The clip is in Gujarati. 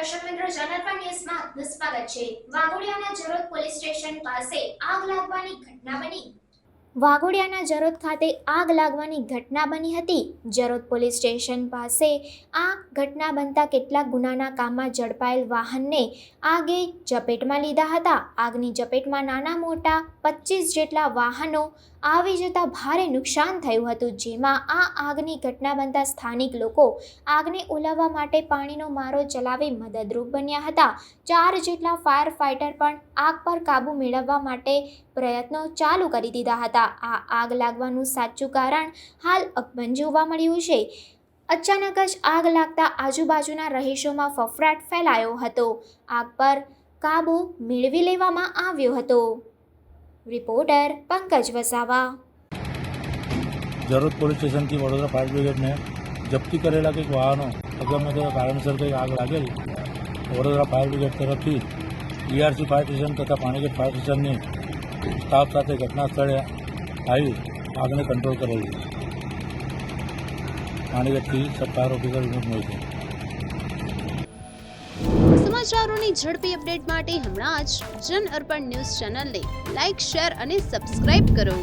દર્શક મિત્રો જનતા ન્યૂઝમાં આપનું છે. વાઘોડિયાના જરોદ પોલીસ સ્ટેશન પાસે આગ લાગવાની ઘટના બની. વાઘોડિયાના જરોદ ખાતે આગ લાગવાની ઘટના બની હતી. જરોદ પોલીસ સ્ટેશન પાસે આ ઘટના બનતા કેટલાક ગુનાના કામમાં ઝડપાયેલ વાહનને આગે ઝપેટમાં લીધા હતા. આગની ઝપેટમાં નાના મોટા પચીસ જેટલા વાહનો આવી જતા ભારે નુકસાન થયું હતું, જેમાં આ આગની ઘટના બનતા સ્થાનિક લોકો આગને ઓલવવા માટે પાણીનો મારો ચલાવી મદદરૂપ બન્યા હતા. ચાર જેટલા ફાયર ફાઇટર પણ આગ પર કાબૂ મેળવવા માટે પ્રયત્નો ચાલુ કરી દીધા હતા. આ આગ લાગવાનું સાચું કારણ હાલ અકબંધ જોવા મળ્યું છે. અચાનક જ આગ લાગતા આજુબાજુના રહીશોમાં ફફડાટ ફેલાયો હતો. આગ પર કાબુ મેળવી લેવામાં આવ્યો હતો. રિપોર્ટર પંકજ વસાવા. જરોદ પોલીસ સ્ટેશનથી વડોદરા ફાયર બ્રિગેડને જપ્તી કરેલા કંઈક વાહનો અગમ્ય તે કારણસર કંઈક આગ લાગેલી. વડોદરા ફાયર બ્રિગેડ તરફથી E R C fire station તથા પાણીગેટ ફાયર સ્ટેશનની સ્ટાફ સાથે ઘટના સ્થળે આવી આગને કંટ્રોલ કરેલી. પાણીગેટથી ફાયર ઓફિસર વિનોદ મોહિતે સમાચારોની ઝડપી અપડેટ માટે હમણાં જ જન અર્પણ ન્યૂઝ ચેનલને લાઇક શેર અને સબસ્ક્રાઇબ કરો.